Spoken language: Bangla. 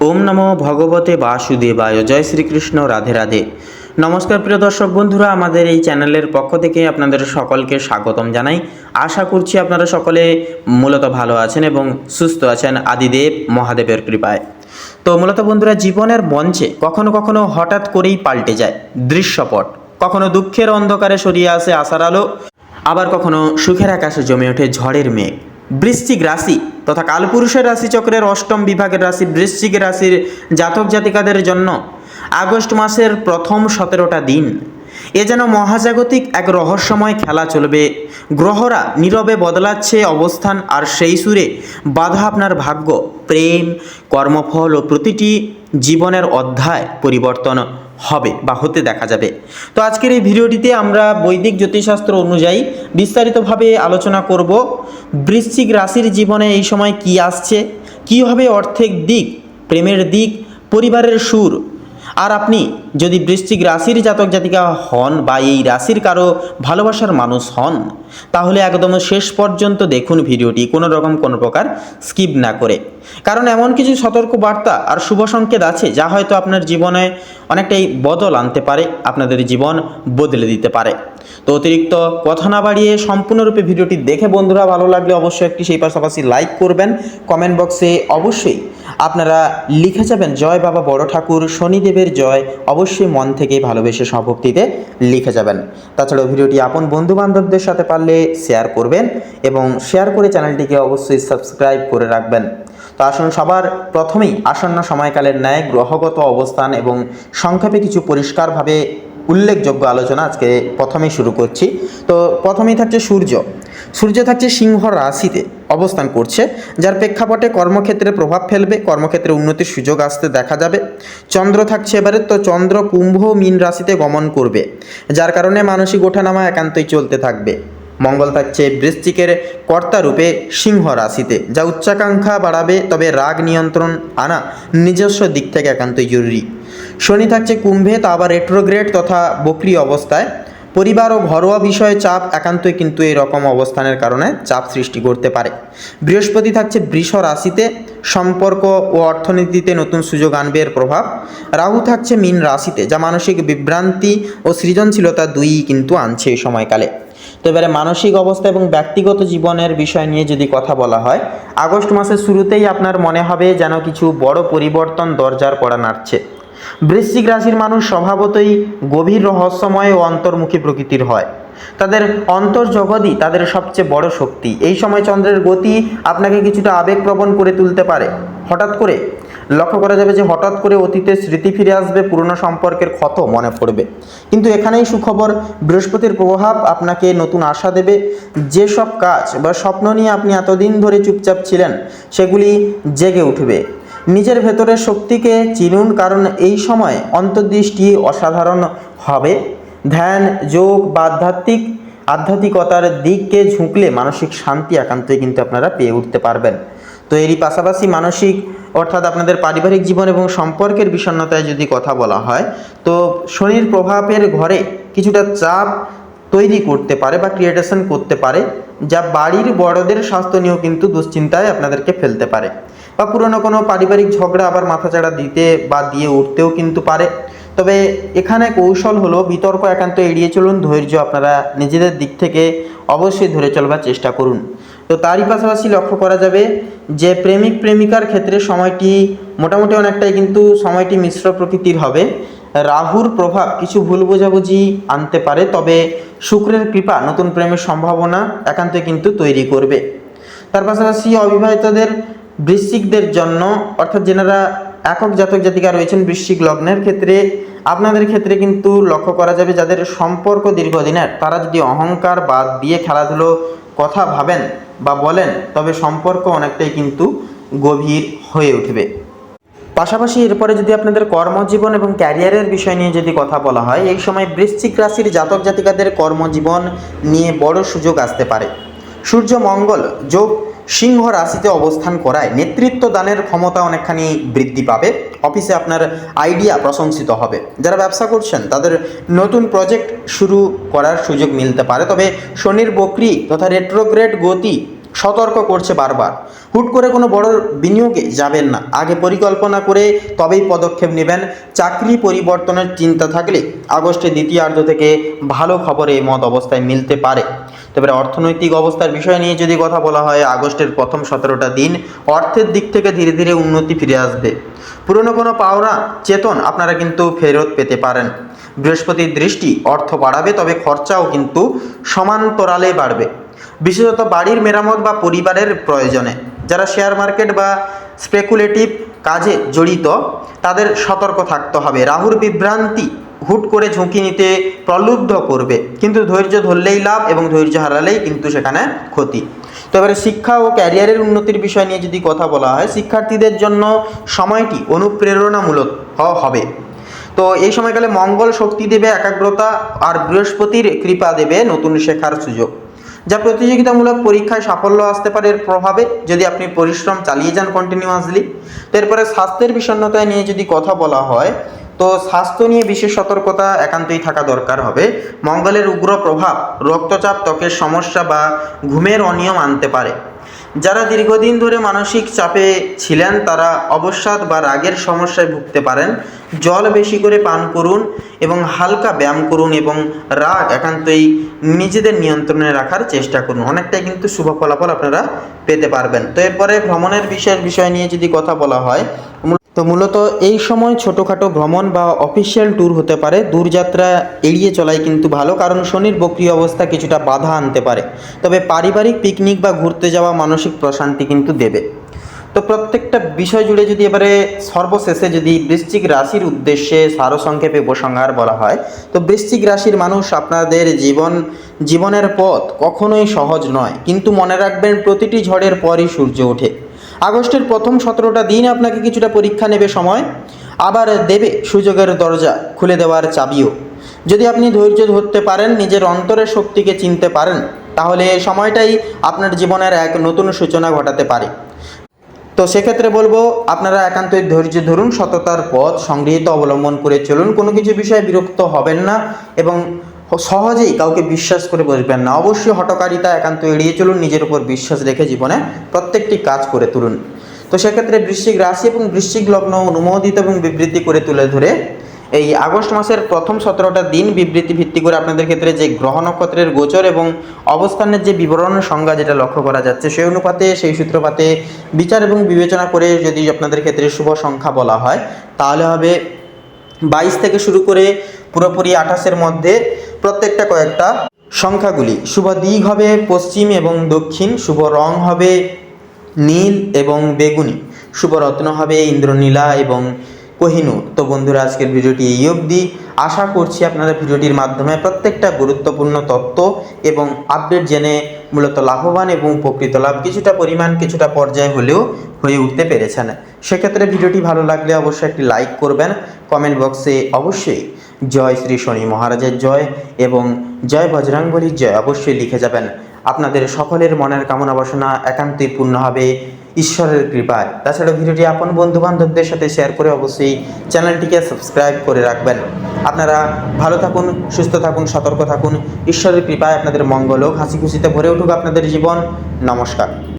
ওম নমো ভগবতে বাসুদেবায়। জয় শ্রীকৃষ্ণ, রাধে রাধে। নমস্কার প্রিয় দর্শক বন্ধুরা, আমাদের এই চ্যানেলের পক্ষ থেকে আপনাদের সকলকে স্বাগতম জানাই। আশা করছি আপনারা সকলে মূলত ভালো আছেন এবং সুস্থ আছেন আদিদেব মহাদেবের কৃপায়। তো মূলত বন্ধুরা, জীবনের মঞ্চে কখনো কখনো হঠাৎ করেই পাল্টে যায় দৃশ্যপট। কখনো দুঃখের অন্ধকারে সরিয়ে আসে আশার আলো, আবার কখনো সুখের আকাশে জমে ওঠে ঝড়ের মেঘ। বৃশ্চিক রাশি তথা কালপুরুষের রাশিচক্রের অষ্টম বিভাগের রাশি বৃশ্চিক রাশির জাতক জাতিকাদের জন্য আগস্ট মাসের প্রথম সতেরোটা দিন। এ যেন মহাজাগতিক এক রহস্যময় খেলা চলবে। গ্রহরা নীরবে বদলাচ্ছে অবস্থান আর সেই সুরে বাধা আপনার ভাগ্য, প্রেম, কর্মফল ও প্রতিটি জীবনের অধ্যায় পরিবর্তন হবে বা হতে দেখা যাবে। তো আজকের এই ভিডিওটিতে আমরা বৈদিক জ্যোতিষশাস্ত্র অনুযায়ী বিস্তারিতভাবে আলোচনা করব বৃশ্চিক রাশির জীবনে এই সময় কি আসছে কী হবে অর্থের দিক, প্রেমের দিক, পরিবারের সুর আর আপনি যদি বৃশ্চিক রাশির জাতক জাতিকা হন বা এই রাশির কারও ভালোবাসার মানুষ হন, তাহলে একদম শেষ পর্যন্ত দেখুন ভিডিওটি। কোনো রকম কোনো প্রকার স্কিপ না করে। কারণ এমন কিছু সতর্ক বার্তা আর শুভ সংকেত আছে, যা হয়তো আপনার জীবনে অনেকটাই বদল আনতে পারে, আপনাদের জীবন বদলে দিতে পারে। তো অতিরিক্ত কথা না বাড়িয়ে সম্পূর্ণরূপে ভিডিওটি দেখে বন্ধুরা ভালো লাগলে অবশ্যই একটি সেই পাশাপাশি লাইক করবেন। কমেন্ট বক্সে অবশ্যই আপনারা লিখে যাবেন, জয় বাবা বড় ঠাকুর, শনিদেবের জয়। অবশ্যই মন থেকে ভালোবেসে সভক্তিতে লিখে যাবেন। তাছাড়াও ভিডিওটি আপন বন্ধু বান্ধবদের সাথে পারলে শেয়ার করবেন এবং শেয়ার করে চ্যানেলটিকে অবশ্যই সাবস্ক্রাইব করে রাখবেন। তো আসুন সবার প্রথমেই আসন্ন সময়কালের ন্যায় গ্রহগত অবস্থান এবং সংক্ষেপে কিছু পরিষ্কারভাবে উল্লেখযোগ্য আলোচনা আজকে প্রথমেই শুরু করছি। তো প্রথমেই থাকছে সূর্য। সূর্য থাকছে সিংহ রাশিতে অবস্থান করছে, যার প্রেক্ষাপটে কর্মক্ষেত্রে প্রভাব ফেলবে, কর্মক্ষেত্রে উন্নতির সুযোগ আসতে দেখা যাবে। চন্দ্র থাকছে এবারে, তো চন্দ্র কুম্ভ মীন রাশিতে গমন করবে, যার কারণে মানসিক ওঠানামা একান্তই চলতে থাকবে। মঙ্গল থাকছে বৃশ্চিকের কর্তারূপে সিংহ রাশিতে, যা উচ্চাকাঙ্ক্ষা বাড়াবে, তবে রাগ নিয়ন্ত্রণ আনা নিজস্ব দিক থেকে একান্তই জরুরি। শনি থাকছে কুম্ভে, তা আবার রেট্রোগ্রেড তথা বক্রি অবস্থায়। পরিবার ও ঘরোয়া বিষয়ে চাপ একান্তই কিন্তু এই রকম অবস্থানের কারণে চাপ সৃষ্টি করতে পারে। বৃহস্পতি থাকছে বৃষ রাশিতে, সম্পর্ক ও অর্থনীতিতে নতুন সুযোগ আনবে এর প্রভাব। রাহু থাকছে মীন রাশিতে, যা মানসিক বিভ্রান্তি ও সৃজনশীলতা দুই কিন্তু আনছে এই সময়কালে। তো এবারে মানসিক অবস্থা এবং ব্যক্তিগত জীবনের বিষয় নিয়ে যদি কথা বলা হয়, আগস্ট মাসের শুরুতেই আপনার মনে হবে যেন কিছু বড় পরিবর্তন দরজার করা নাড়ছে। বৃশ্চিক রাশির মানুষ স্বভাবতই গভীর রহস্যময় ও অন্তর্মুখী প্রকৃতির হয়। তাদের অন্তর্জগতই তাদের সবচেয়ে বড় শক্তি। এই সময় চন্দ্রের গতি আপনাকে কিছুটা আবেগপ্রবণ করে তুলতে পারে। হঠাৎ করে, লক্ষ্য করা যাবে যে হঠাৎ করে অতীতের স্মৃতি ফিরে আসবে, পুরনো সম্পর্কের ক্ষত মনে পড়বে। কিন্তু এখানেই সুখবর, বৃহস্পতির প্রভাব আপনাকে নতুন আশা দেবে। যেসব কাজ বা স্বপ্ন নিয়ে আপনি এতদিন ধরে চুপচাপ ছিলেন, সেগুলি জেগে উঠবে। নিজের ভেতরের শক্তিকে চিনুন, কারণ এই সময় অন্তর্দৃষ্টি অসাধারণ হবে। ধ্যান, যোগ বা আধ্যাত্মিক, আধ্যাত্মিকতার দিককে ঝুঁকলে মানসিক শান্তি একান্তই কিন্তু আপনারা পেয়ে উঠতে পারবেন। তো এরই পাশাপাশি মানসিক, অর্থাৎ আপনাদের পারিবারিক জীবন এবং সম্পর্কের বিষণ্ণতায় যদি কথা বলা হয়, তো শনির প্রভাবের ঘরে কিছুটা চাপ তৈরি করতে পারে বা ক্রিয়েটেশন করতে পারে, যা বাড়ির বড়দের স্বাস্থ্য নিয়েও কিন্তু দুশ্চিন্তায় আপনাদেরকে ফেলতে পারে। বা পুরনো কোনো পারিবারিক ঝগড়া আবার মাথাচাড়া দিতে বা দিয়ে উঠতেও কিন্তু পারে। তবে এখানে কৌশল হলো বিতর্ক একান্ত এড়িয়ে চলুন, ধৈর্য আপনারা নিজেদের দিক থেকে অবশ্যই ধরে চলবার চেষ্টা করুন। তো তারই পাশাপাশি লক্ষ্য করা যাবে যে প্রেমিক প্রেমিকার ক্ষেত্রে সময়টি মোটামুটি অনেকটাই কিন্তু সময়টি মিশ্র প্রকৃতির হবে। রাহুর প্রভাব কিছু ভুল বোঝাবুঝি আনতে পারে, তবে শুক্রের কৃপা নতুন প্রেমের সম্ভাবনা একান্তই কিন্তু তৈরি করবে। তার পাশাপাশি অবিবাহিতদের বৃশ্চিকদের জন্য, অর্থাৎ যেনারা একক জাতক জাতিকা রয়েছেন বৃশ্চিক লগ্নের ক্ষেত্রে, আপনাদের ক্ষেত্রে কিন্তু লক্ষ্য করা যাবে যাদের সম্পর্ক দীর্ঘদিনের, তারা যদি অহংকার বাদ দিয়ে খেলাধুলো কথা ভাবেন বা বলেন, তবে সম্পর্ক অনেকটাই কিন্তু গভীর হয়ে উঠবে। পাশাপাশি এরপরে যদি আপনাদের কর্মজীবন এবং ক্যারিয়ারের বিষয় নিয়ে যদি কথা বলা হয়, এই সময় বৃশ্চিক রাশির জাতক জাতিকাদের কর্মজীবন নিয়ে বড় সুযোগ আসতে পারে। সূর্য মঙ্গল যোগ সিংহ রাশিতে অবস্থান করায় নেতৃত্ব দানের ক্ষমতা অনেকখানি বৃদ্ধি পাবে। অফিসে আপনার আইডিয়া প্রশংসিত হবে। যারা ব্যবসা করছেন, তাদের নতুন প্রজেক্ট শুরু করার সুযোগ মিলতে পারে। তবে শনির বকরি তথা রেট্রোগ্রেড গতি সতর্ক করছে বারবার। হুট করে কোনো বড় বিনিয়োগে যাবেন না। আগে পরিকল্পনা করে তবেই পদক্ষেপ নেবেন। চাকরি পরিবর্তনের চিন্তা থাকলে আগস্টের দ্বিতীয়ার্ধ থেকে ভালো খবর এই মত অবস্থায় মিলতে পারে। তবে অর্থনৈতিক অবস্থার বিষয় নিয়ে যদি কথা বলা হয়, আগস্টের প্রথম সতেরোটা দিন অর্থের দিক থেকে ধীরে ধীরে উন্নতি ফিরে আসবে। পুরনো কোনো পাওনা, চেতন আপনারা কিন্তু ফেরত পেতে পারেন। বৃহস্পতির দৃষ্টি অর্থ বাড়াবে, তবে খরচাও কিন্তু সমান্তরালে বাড়বে। বিশেষত বাড়ির মেরামত বা পরিবারের প্রয়োজনে। যারা শেয়ার মার্কেট বা স্পেকুলেটিভ কাজে জড়িত, তাদের সতর্ক থাকতে হবে। রাহুর বিভ্রান্তি হুট করে ঝুঁকি নিতে প্রলুব্ধ করবে। কিন্তু ধৈর্য ধরলেই লাভ এবং ধৈর্য হারালেই কিন্তু সেখানে ক্ষতি। তো এবারে শিক্ষা ও ক্যারিয়ারের উন্নতির বিষয় নিয়ে যদি কথা বলা হয়, শিক্ষার্থীদের জন্য সময়টি অনুপ্রেরণামূলক হবে। তো এই সময়কালে মঙ্গল শক্তি দেবে, একাগ্রতা আর বৃহস্পতির কৃপা দেবে নতুন শেখার সুযোগ। যা প্রতিযোগিতামূলক পরীক্ষায় সাফল্য আসতে পারে এর প্রভাবে যদি আপনি পরিশ্রম চালিয়ে যান কন্টিনিউয়াসলি এরপরে স্বাস্থ্যের বিষণ্ণতায় নিয়ে যদি কথা বলা হয়, তো স্বাস্থ্য নিয়ে বিশেষ সতর্কতা একান্তই থাকা দরকার হবে। মঙ্গলের উগ্র প্রভাব, রক্তচাপ, ত্বকের সমস্যা বা ঘুমের অনিয়ম আনতে পারে। যারা দীর্ঘদিন ধরে মানসিক চাপে ছিলেন, তারা অবসাদ বা রাগের সমস্যায় ভুগতে পারেন। জল বেশি করে পান করুন এবং হালকা ব্যায়াম করুন এবং রাগ একান্তই নিজেদের নিয়ন্ত্রণে রাখার চেষ্টা করুন। অনেকটাই কিন্তু শুভ ফলাফল আপনারা পেতে পারবেন। তো এরপরে ভ্রমণের বিষয়ের বিষয় নিয়ে যদি কথা বলা হয় তো মূলত এই সময় ছোটোখাটো ভ্রমণ বা অফিসিয়াল ট্যুর হতে পারে। দূরযাত্রা এড়িয়ে চলাই কিন্তু ভালো, কারণ শনির বক্রিয় অবস্থা কিছুটা বাধা আনতে পারে। তবে পারিবারিক পিকনিক বা ঘুরতে যাওয়া মানসিক প্রশান্তি কিন্তু দেবে। তো প্রত্যেকটা বিষয় জুড়ে যদি এবারে সর্বশেষে যদি বৃশ্চিক রাশির উদ্দেশ্যে সারসংক্ষেপে উপসংহার বলা হয়, তো বৃশ্চিক রাশির মানুষ আপনাদের জীবন, জীবনের পথ কখনোই সহজ নয়। কিন্তু মনে রাখবেন, প্রতিটি ঝড়ের পরই সূর্য ওঠে। আগস্টের প্রথম সতেরোটা দিন আপনাকে কিছুটা পরীক্ষা নেবে সময়। আবার দেবে সুযোগের দরজা খুলে দেওয়ার চাবিও। যদি আপনি ধৈর্য ধরতে পারেন, নিজের অন্তরের শক্তিকে চিনতে পারেন, তাহলে এই সময়টাই আপনার জীবনের এক নতুন সূচনা ঘটাতে পারে। তো সেক্ষেত্রে বলব, আপনারা একান্তই ধৈর্য ধরুন, সততার পথ সংগৃহীত অবলম্বন করে চলুন। কোনো কিছু বিষয়ে বিরক্ত হবেন না এবং সহজেই কাউকে বিশ্বাস করে বসবেন না। অবশ্যই হটকারিতা একান্ত এড়িয়ে চলুন, নিজের উপর বিশ্বাস রেখে জীবনে প্রত্যেকটি কাজ করে তুলুন। তো সেক্ষেত্রে বৃশ্চিক রাশি এবং বৃশ্চিক লগ্ন অনুমোদিত এবং বিবৃতি করে তুলে ধরে এই আগস্ট মাসের প্রথম সতেরোটা দিন বিবৃতি ভিত্তি করে আপনাদের ক্ষেত্রে যে গ্রহ নক্ষত্রের গোচর এবং অবস্থানের যে বিবরণ সংজ্ঞা যেটা লক্ষ্য করা যাচ্ছে, সেই অনুপাতে, সেই সূত্রপাতে বিচার এবং বিবেচনা করে যদি আপনাদের ক্ষেত্রে শুভ সংখ্যা বলা হয়, তাহলে হবে বাইশ থেকে শুরু করে পুরোপুরি আঠাশের মধ্যে প্রত্যেকটা কয়েকটা সংখ্যাগুলি। শুভ দিক হবে পশ্চিম এবং দক্ষিণ, শুভ রং হবে নীল এবং বেগুনি। শুভ রত্ন হবে ইন্দ্রনীলা এবং কোহিনূর। তো বন্ধুরা, আজকের ভিডিওটি এই অবধি। আশা করছি আপনারা ভিডিওটির মাধ্যমে প্রত্যেকটা গুরুত্বপূর্ণ তথ্য এবং আপডেট জেনে মূলত লাভবান এবং উপকৃত লাভ কিছুটা পরিমাণ, কিছুটা পর্যায়ে হলেও হয়ে উঠতে পেরেছেন। সেক্ষেত্রে ভিডিওটি ভালো লাগলে অবশ্যই একটি লাইক করবেন। কমেন্ট বক্সে অবশ্যই জয় শ্রী শনি মহারাজের জয় এবং জয় বজরাঙ্গলির জয় অবশ্যই লিখে যাবেন। আপনাদের সকলের মনের কামনা বাসনা একান্তই পূর্ণ হবে। ঈশ্বরের কৃপায়। তাছাড়া ভিডিওটি আপন বন্ধু বান্ধবদের সাথে শেয়ার করে অবশ্যই চ্যানেলটিকে সাবস্ক্রাইব করে রাখবেন। আপনারা ভালো থাকুন, সুস্থ থাকুন, সতর্ক থাকুন। ঈশ্বরের কৃপায় আপনাদের মঙ্গল হোক হাসি খুশিতে ভরে উঠুক আপনাদের জীবন। নমস্কার।